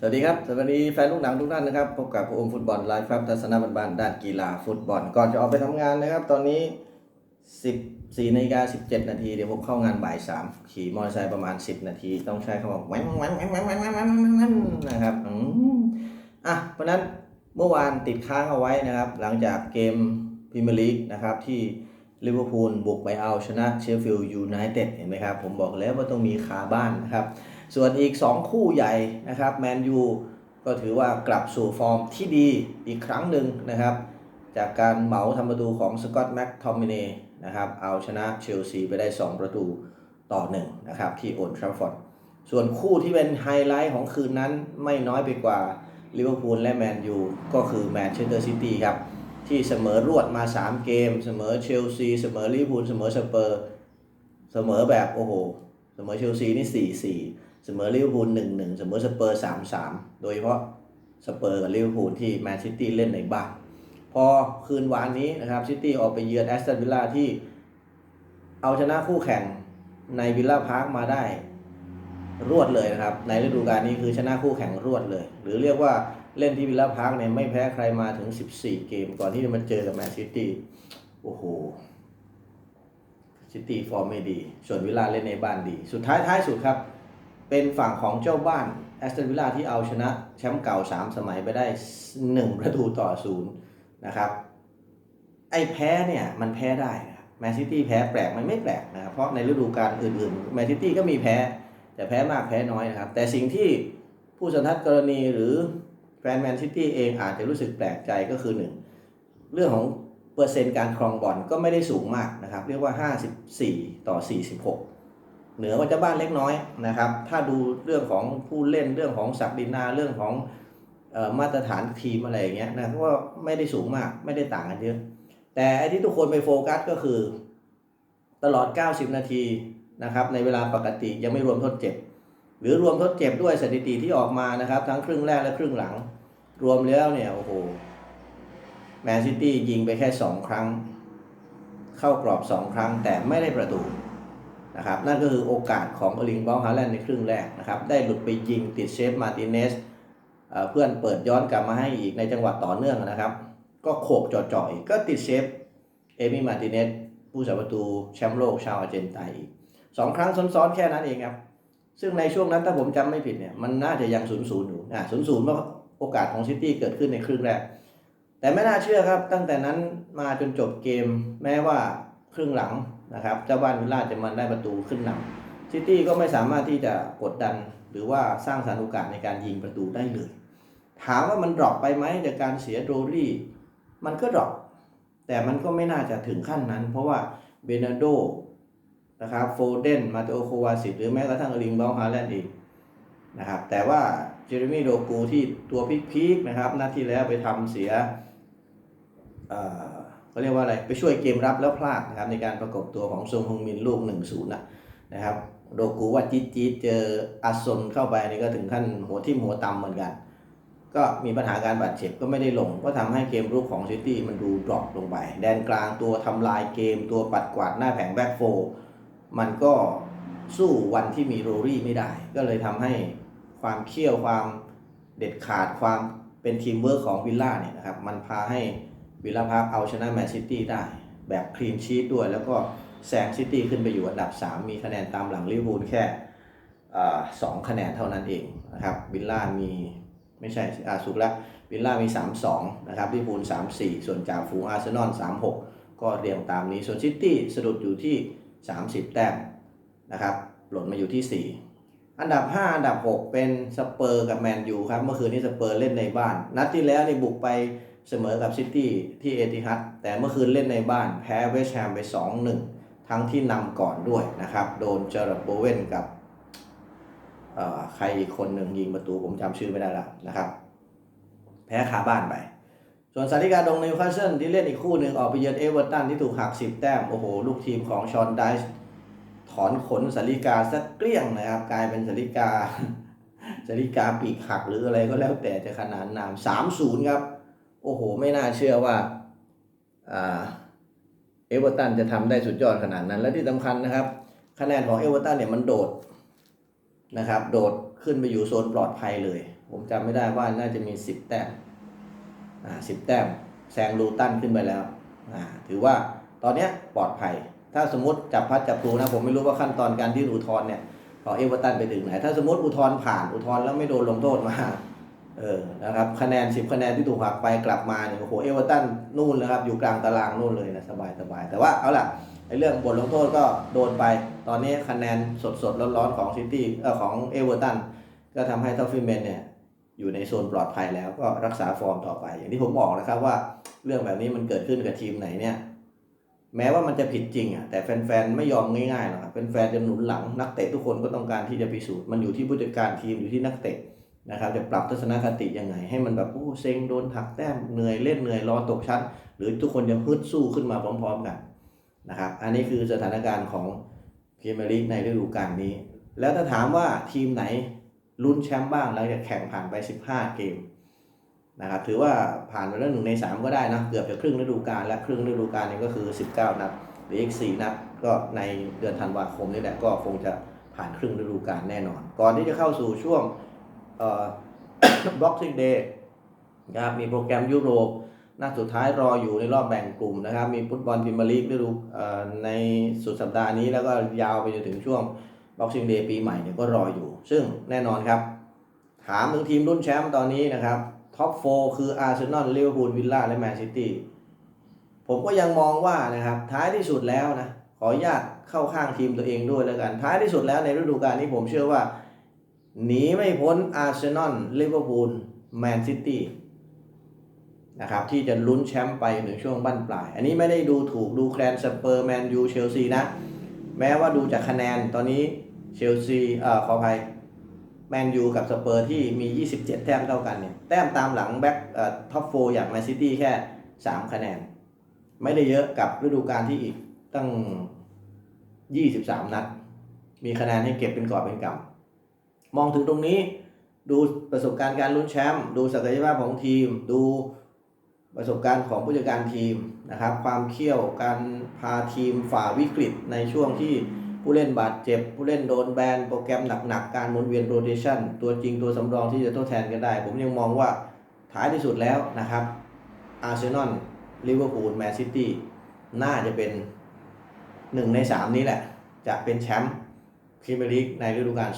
สวัสดีครับ สวัสดีแฟนลูกหนังทุกท่านนะครับ พบกับโอมฟุตบอลไลฟ์ครับทัศนบันบานด้านกีฬาฟุตบอล ก่อนจะออกไปทำงานนะครับ ตอนนี้ 14นาฬิกา17 นาที เดี๋ยวผมเข้างานบ่าย 3 ขี่มอเตอร์ไซค์ประมาณ 10 นาที ต้องใช้คำว่าแหวนแหวนแหวนแหวนแหวนแวนแหวนนะครับอืมอะ เพราะนั้นเมื่อวานติดค้างเอาไว้นะครับ หลังจากเกมพรีเมียร์ลีกนะครับที่ลิเวอร์พูลบุกไปเอาชนะเชฟฟิลด์ยูไนเต็ดเห็นไหมครับ ผมบอกแล้วว่าต้องมีคาบ้านนะครับ ส่วนอีก 2 คู่ใหญ่นะครับแมนยูก็ถือว่ากลับสู่ฟอร์มที่ดีอีกครั้งหนึ่งนะครับ จากการเหมาทำประตูของสกอตต์แม็กทอมมิเนนะครับเอาชนะเชลซีไปได้ 2 ประตูต่อ1นะครับที่โอลด์ทราฟฟอร์ดส่วนคู่ที่เป็นไฮไลท์ของคืนนั้นไม่น้อยไปกว่าลิเวอร์พูลและแมนยูก็คือแมนเชสเตอร์ซิตี้ครับ ที่เสมอรวดมา 3 เกม เสมอเชลซีเสมอลิเวอร์พูลเสมอสเปอร์ เสมอแบบโอ้โห เสมอเชลซีนี่4-4 สมอลิเวอร์พูล1-1เสมอสเปอร์3-3โดยเฉพาะสเปอร์กับลิเวอร์พูลที่แมนซิตี้เล่นในบ้านพอคืนวานนี้นะครับซิตี้ออกไปเยือนแอสตันวิลล่าที่เอาชนะคู่แข่งในวิลล่าพาร์คมาได้รวดเลยนะครับ ในฤดูกาลนี้คือชนะคู่แข่งรวดเลย หรือเรียกว่าเล่นที่วิลล่าพาร์คเนี่ยไม่แพ้ใครมาถึง 14 เกมก่อนที่จะมาเจอกับแมนซิตี้โอ้โหซิตี้ฟอร์มไม่ดี ส่วนวิลล่าเล่นในบ้านดี สุดท้ายท้ายสุดครับ เป็นฝั่งของเจ้าบ้านแอสตันวิลล่าที่เอาชนะแชมป์เก่า 3 สมัยไปได้ 1 ประตูต่อศูนย์นะครับ ไอ้แพ้เนี่ยมันแพ้ได้นะแมนซิตี้แพ้แปลกมันไม่แปลกนะครับ เพราะในฤดูกาลอื่นๆแมนซิตี้ก็มีแพ้ แต่แพ้มากแพ้น้อยนะครับ แต่สิ่งที่ผู้สันทัดกรณีหรือแฟนแมนซิตี้เองอาจจะรู้สึกแปลกใจก็คือหนึ่งเรื่องของเปอร์เซ็นต์การครองบอลก็ไม่ได้สูงมากนะครับ เรียกว่า 54 ต่อ 46 เหนือกว่าเจ้าบ้านเล็กน้อยนะครับ ถ้าดูเรื่องของผู้เล่นเรื่องของศักดินาเรื่องของออมาตรฐานทีมอะไรอย่างเงี้ยนะก็ไม่ได้สูงมากไม่ได้ต่างกันเยอะ แต่ไอ้ที่ทุกคนไปโฟกัสก็คือ ตลอด 90 นาทีนะครับ ในเวลาปกติยังไม่รวมทดเจ็บ หรือรวมทดเจ็บด้วยสถิติที่ออกมานะครับ ทั้งครึ่งแรกและครึ่งหลัง รวมแล้วเนี่ยโอ้โหแมนซิตี้ยิงไปแค่ 2 ครั้ง เข้ากรอบ 2 ครั้งแต่ไม่ได้ประตู นะครับนั่นก็คือโอกาสของอลิงบอลฮาแลนด์ในครึ่งแรกนะครับได้หลุดไปยิงติดเชฟมาร์ติเนสเพื่อนเปิดย้อนกลับมาให้อีกในจังหวะต่อเนื่องนะครับ ก็โขกจ่อยๆก็ติดเชฟเอมี่มาร์ติเนสผู้สาประตูแชมป์โลกชาวอาร์เจนตินอีกสองครั้งซ้อนๆแค่นั้นเองครับ ซึ่งในช่วงนั้นถ้าผมจำไม่ผิดเนี่ยมันน่าจะยังศูนย์ศูนย์อยู่อ่าศูนย์ศูนย์เพราะโอกาสของซิตี้เกิดขึ้นในครึ่งแรก แต่ไม่น่าเชื่อครับตั้งแต่นั้นมาจนจบเกมแม้ว่าครึ่งหลัง นะครับ เจ้าบ้านวิลล่าจะมันได้ประตูขึ้นนำซิตี้ก็ไม่สามารถที่จะกดดันหรือว่าสร้างสถานโอกาสในการยิงประตูได้เลย ถามว่ามันดรอปไปไหมจากการเสียโดรี่มันก็ดรอปแต่มันก็ไม่น่าจะถึงขั้นนั้น เพราะว่าเบนาโดนะครับโฟเดนมาเตโอโควาสิตหรือแม้กระทั่งลิงบอลฮาแลนด์เองนะครับแต่ว่าเจเรมีโดกูที่ตัวพีคๆนะครับนัดที่แล้วไปทำเสีย เขาเรียกว่าอะไรไปช่วยเกมรับแล้วพลาดนะครับในการประกบตัวของซงฮงมินลูก1นศูนย์นะครับโดกูว่าจี๊ดจี๊ดเจออาซนเข้าไปนี่ก็ถึงขั้นหัวทิ่มหัวตำเหมือนกัน ก็มีปัญหาการบาดเจ็บก็ไม่ได้ลง ก็ทำให้เกมรุกของซิตี้มันดูดรอปลงไป แดนกลางตัวทำลายเกมตัวปัดกวาดหน้าแผงแบ็กโฟมันก็สู้วันที่มีโรรี่ไม่ได้ ก็เลยทำให้ความเขี้ยวความเด็ดขาดความเป็นทีมเวิร์กของวิลล่าเนี่ยนะครับมันพาให้ วิลล่าพาร์คเอาชนะแมนซิตี้ได้ แบบคลีนชีตด้วย แล้วก็แซงซิตี้ขึ้นไปอยู่อันดับ 3 มีคะแนนตามหลังลิเวอร์พูลแค่สองคะแนนเท่านั้นเองนะครับวิลล่ามีไม่ใช่อาสุกแล้ววิลล่ามี 3-2 นะครับลิเวอร์พูล3-4 ส่วนจากฝูงอาร์เซนอล3-6 ก็เรียงตามนี้ ส่วนซิตี้สะดุดอยู่ที่ 30 แต้มนะครับหล่นมาอยู่ที่ 4อันดับ 5 อันดับ 6 เป็นสเปอร์กับแมนยูครับ เมื่อคืนนี้สเปอร์เล่นในบ้าน นัดที่แล้วนี่บุกไป เสมอกับซิตี้ที่เอติฮัดแต่เมื่อคืนเล่นในบ้านแพ้เวสต์แฮมไป 2-1 ทั้งที่นำก่อนด้วยนะครับ โดนเจอร์โบเวนกับใครอีกคนหนึ่งยิงประตูผมจำชื่อไม่ได้แล้วนะครับ แพ้คาบ้านไป ส่วนสาริกาดงนิวคาสเซิลที่เล่นอีกคู่หนึ่งออกไปเยือนเอเวอร์ตันที่ถูกหัก 10 แต้ม โอ้โห ลูกทีมของชอนไดส์ถอนขนสาริกาสักเกลี้ยงนะครับ กลายเป็นสาริกาสาริกาปีกหักหรืออะไรก็แล้วแต่จะขนานนามสามศูนย์ครับ โอ้โห ไม่น่าเชื่อว่าเอเวอร์ตันจะทำได้สุดยอดขนาดนั้น และที่สำคัญนะครับ คะแนนของเอเวอร์ตันเนี่ยมันโดดนะครับ โดดขึ้นไปอยู่โซนปลอดภัยเลย ผมจำไม่ได้ว่าน่าจะมี 10 แต้มอ่าสิบแต้มแซงลูตันขึ้นไปแล้วอ่าถือว่าตอนนี้ปลอดภัย ถ้าสมมติจับพัดจับพลูนะ ผมไม่รู้ว่าขั้นตอนการยื่นอุทธรณ์เนี่ยของเอเวอร์ตันไปถึงไหน ถ้าสมมติอุทธรณ์ผ่านอุทธรณ์แล้วไม่โดนลงโทษมา เออนะครับคะแนน 10 คะแนนที่ถูกหักไปกลับมาเนี่ยโอ้โหเอเวอร์ตันนู่นเลยครับอยู่กลางตารางนู่นเลยนะสบายสบายแต่ว่าเอาล่ะไอ้เรื่องบทลงโทษก็โดนไป ตอนนี้คะแนนสดสดๆร้อนๆของซิตี้เออของเอเวอร์ตันก็ทำให้ทอฟฟี่เมนเนี่ยอยู่ในโซนปลอดภัยแล้วก็รักษาฟอร์มต่อไป อย่างที่ผมบอกนะครับว่าเรื่องแบบนี้มันเกิดขึ้นกับทีมไหนเนี่ยแม้ว่ามันจะผิดจริงอะแต่แฟนๆไม่ยอมง่ายๆหรอกแฟนๆจะหนุนหลังนักเตะทุกคนก็ต้องการที่จะพิสูจน์มันอยู่ที่ผู้จัดการทีมอยู่ที่นักเตะ นะครับจะปรับทัศนคติยังไง ให้มันแบบโอ้เซ็งโดนหักแต้มเหนื่อยเล่นเหนื่อยรอตกชั้น หรือทุกคนจะฮึดสู้ขึ้นมาพร้อม ๆ กันนะครับอันนี้คือสถานการณ์ของพรีเมียร์ลีกในฤดูกาลนี้ แล้วถ้าถามว่าทีมไหนลุ้นแชมป์บ้างหลังจากแข่งผ่านไป 15 เกมนะครับถือว่าผ่านไปแล้วหนึ่งใน 3 ก็ได้นะเกือบจะครึ่งฤดูกาลและครึ่งฤดูกาลนี้ก็คือ 19 นัดหรืออีก 4 นัดก็ในเดือนธันวาคมนี่แหละก็คงจะผ่านครึ่งฤดูกาลแน่นอน ก่อนที่จะเข้าสู่ช่วง Boxing Day นะครับมีโปรแกรมยุโรปนัดสุดท้ายรออยู่ในรอบแบ่งกลุ่มนะครับ มีฟุตบอลพรีเมียร์ลีกฤดูเอ่อในสุดสัปดาห์นี้แล้วก็ยาวไปจนถึงช่วง Boxing Day ปีใหม่เนี่ยก็รออยู่ ซึ่งแน่นอนครับ ถามถึงทีมรุ่นแชมป์ตอนนี้นะครับท็อป4คืออาร์เซนอลลิเวอร์พูลวิลล่าและแมนซิตี้ผมก็ยังมองว่านะครับ ท้ายที่สุดแล้วนะ ขออนุญาตเข้าข้างทีมตัวเองด้วยแล้วกัน ท้ายที่สุดแล้วในฤดูกาลนี้ผมเชื่อว่า หนีไม่พ้นอาร์เซนอลลิเวอร์พูลแมนซิตี้นะครับที่จะลุ้นแชมป์ไปถึงช่วงบั้นปลาย อันนี้ไม่ได้ดูถูกดูแคลนสเปอร์แมนยูเชลซีนะ แม้ว่าดูจากคะแนนตอนนี้เชลซีเอ่อขออภัยแมนยูกับสเปอร์ที่มี 27 แต้มเท่ากันเนี่ย แต้มตามหลังแบ็คเอ่อท็อปโฟอย่างแมนซิตี้แค่ 3 คะแนน ไม่ได้เยอะกับฤดูกาลที่อีกตั้ง 23 นัด มีคะแนนให้เก็บเป็นกอบเป็นกำ มองถึงตรงนี้ ดูประสบการณ์การลุ้นแชมป์ดูศักยภาพของทีม ดูประสบการณ์ของผู้จัดการทีมนะครับ ความเขี้ยวการพาทีมฝ่าวิกฤตในช่วงที่ผู้เล่นบาดเจ็บ ผู้เล่นโดนแบน โปรแกรมหนักๆ การหมุนเวียนโรเ t ชันตัวจริงตัวสำรองที่จะทดแทนกันได้ ผมยังมองว่าท้ายที่สุดแล้วนะครับอาร์เซนอลลิเวอร์พูลแมนซิตี้น่าจะเป็นหนึ่งในสามนี้แหละ จะเป็นแชมป์ พรีเมียร์ลีกในฤดูกาล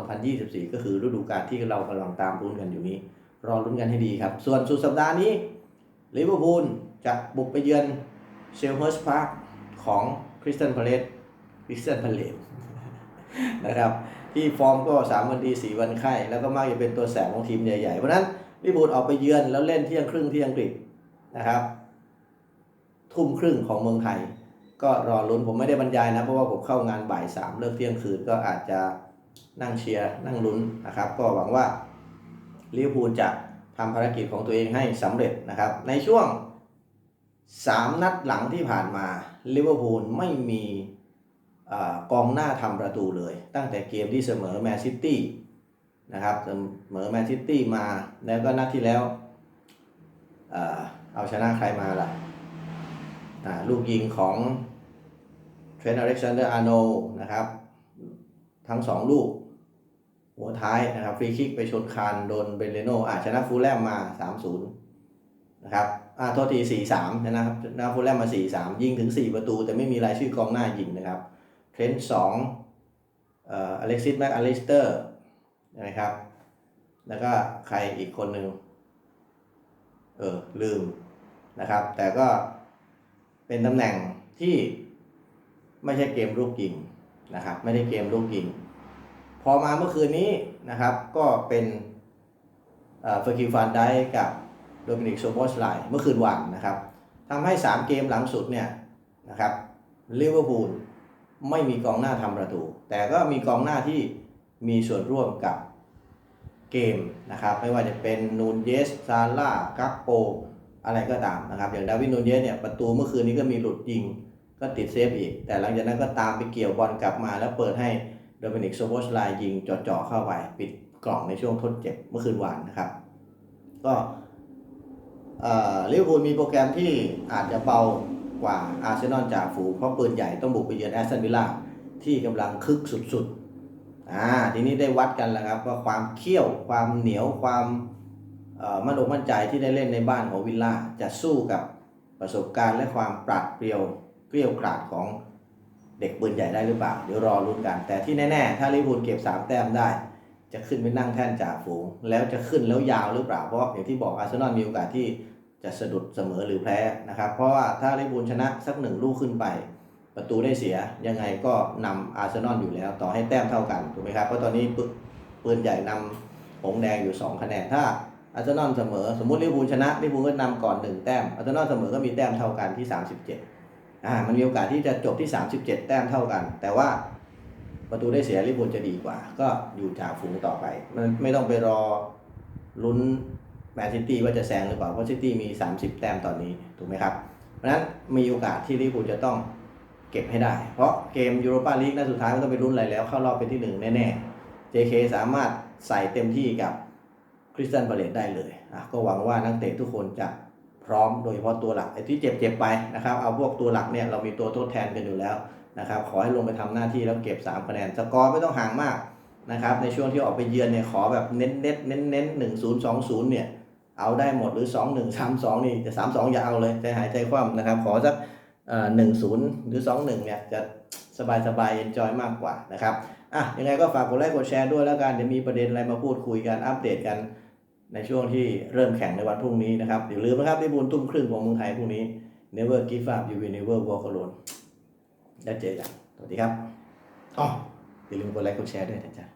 2023-2024 ก็คือฤดูกาลที่เรากำลังตามลุ้นกันอยู่นี้ รอลุ้นกันให้ดีครับ ส่วนสุดสัปดาห์นี้ลิเวอร์พูลจะบุกไปเยือนเซลเฮิร์สพาร์คของคริสตันพาเลตคริสตันพาเลตนะครับ ที่ฟอร์มก็ 3 วันดี 4 วันไข้ แล้วก็มักจะเป็นตัวแสบของทีมใหญ่ๆ เพราะฉะนั้นลิเวอร์พูลออกไปเยือนแล้วเล่นเที่ยงครึ่งที่อังกฤษนะครับ ทุ่มครึ่งของเมืองไทย ก็รอลุ้นผมไม่ได้บรรยายนะ เพราะว่าผมเข้างานบ่ายสามเลิกเที่ยงคืนก็อาจจะนั่งเชียร์นั่งลุ้นนะครับ ก็หวังว่าลิเวอร์พูลจะทำภารกิจของตัวเองให้สำเร็จนะครับ ในช่วง 3 นัดหลังที่ผ่านมาลิเวอร์พูลไม่มีอกองหน้าทำประตูเลย ตั้งแต่เกมที่เสมอแมนซิตี้นะครับเสมอแมนซิตี้มาแล้วก็นัดที่แล้วเอาชนะใครมาล่ะลูกยิงของ รนต์อเล็กซานเดอร์อาร์โนนะครับ ทั้งสองลูก หัวท้ายนะครับ ฟรีคิกไปชนคานโดนเบเลโนอ่าชนะฟูลแลมมา 3-0 นะครับอ่าโทษที 4-3นะครับชนะฟูลแลมมา 4-3 ยิงถึง 4 ประตู แต่ไม่มีรายชื่อกองหน้ายิงนะครับ เทรนต์2เอ่ออเล็กซิสแม็กอลิสเตอร์นะครับ แล้วก็ใครอีกคนหนึ่งเออลืมนะครับ แต่ก็เป็นตำแหน่งที่ ไม่ใช่เกมลูกยิงนะครับ ไม่ได้เกมลูกยิง พอมาเมื่อคืนนี้นะครับ ก็เป็นเฟอร์คิวฟานได้กับโดมินิกโซโบสไลเมื่อคืนวันนะครับทำให้ 3 เกมหลังสุดเนี่ยนะครับลิเวอร์พูลไม่มีกองหน้าทำประตู แต่ก็มีกองหน้าที่มีส่วนร่วมกับเกมนะครับ ไม่ว่าจะเป็นนูนเยสซาร่ากัปโป อะไรก็ตามนะครับ อย่างดาวินนูนเยสเนี่ยประตูเมื่อคืนนี้ก็มีหลุดยิง ก็ติดเซฟอีก แต่หลังจากนั้นก็ตามไปเกี่ยวบอลกลับมาแล้วเปิดให้โดมินิกโซโบสไลยิงจ่อๆเข้าไปปิดกล่องในช่วงทดเจ็บเมื่อคืนวานนะครับ ก็ลิเวอร์พูลมีโปรแกรมที่อาจจะเบากว่าอาร์เซนอลจ่าฝูงเพราะปืนใหญ่ต้องบุกไปเยือนแอสตันวิลล่าที่กำลังคึกสุดๆอ่าทีนี้ได้วัดกันแล้วครับว่าความเขี้ยวความเหนียวความมั่นอกมั่นใจที่ได้เล่นในบ้านของวิลล่าจะสู้กับประสบการณ์และความปราดเปรียว เกลี้ยวกราดของเด็กปืนใหญ่ได้หรือเปล่า เดี๋ยวรอลุ้นกัน แต่ที่แน่ๆ ถ้าลิเวอร์พูลเก็บ 3 แต้มได้ จะขึ้นไปนั่งแท่นจ่าฝูง แล้วจะขึ้นแล้วยาวหรือเปล่า เพราะอย่างที่บอกอาร์เซนอลมีโอกาสที่จะสะดุดเสมอหรือแพ้นะครับ เพราะว่าถ้าลิเวอร์พูลชนะสักหนึ่งลูกขึ้นไป ประตูได้เสียยังไงก็นำอาร์เซนอลอยู่แล้ว ต่อให้แต้มเท่ากันถูกไหมครับ เพราะตอนนี้ปืนใหญ่นำหงแดงอยู่ 2 คะแนน ถ้าอาร์เซนอลเสมอ สมมติลิเวอร์พูลชนะลิเวอร์พูลก็นำก่อน 1 แต้มอาร์เซนอลเสมอก็มีแต้มเท่ากันที่ 37 อ่ามันมีโอกาสที่จะจบที่ 37 แต้มเท่ากัน แต่ว่าประตูได้เสียลิเวอร์พูลจะดีกว่า ก็อยู่จ่าฝูงต่อไป มันไม่ต้องไปรอลุ้นแมนซิตี้ว่าจะแซงหรือเปล่าเพราะซิตี้มี 30 แต้มตอนนี้ถูกไหมครับ เพราะฉะนั้นมีโอกาสที่ลิเวอร์พูลจะต้องเก็บให้ได้ เพราะเกมยูโรปาลีกนัดสุดท้ายไม่ต้องไปรุ่นอะไรแล้ว เข้ารอบเป็นที่หนึ่งแน่ๆ JK สามารถใส่เต็มที่กับคริสตันบาเลตได้เลยอะก็หวังว่านักเตะทุกคนจะ พร้อมโดยเฉพาะตัวหลักไอ้ที่เจ็บๆไปนะครับ เอาพวกตัวหลักเนี่ยเรามีตัวทดแทนกันอยู่แล้วนะครับ ขอให้ลงไปทำหน้าที่แล้วเก็บ3คะแนนสกอร์ไม่ต้องห่างมากนะครับ ในช่วงที่ออกไปเยือนเนี่ยขอแบบเน้นเน้นเน้นเน้นหนึ่งศูนย์สองศูนย์เนี่ยเอาได้หมดหรือสองหนึ่งสามสองนี่จะสามสองอย่าเอาเลยใจหายใจคว่ำนะครับ ขอสักหนึ่งศูนย์หรือสองหนึ่งเนี่ยจะสบายสบายเอนจอยมากกว่านะครับอะยังไงก็ฝากกดไลค์กดแชร์ด้วยแล้วกันเดี๋ยวมีประเด็นอะไรมาพูดคุยกันอัปเดตกัน ในช่วงที่เริ่มแข่งในวันพรุ่งนี้นะครับอย่าลืมนะครับที่บุญตุ้มครึ่งของเมืองไทยพรุ่งนี้ Never give up you will never walk alone แล้วเจอกันสวัสดีครับอ๋ออย่าลืมกดไลค์กดแชร์ด้วยนะจ๊ะ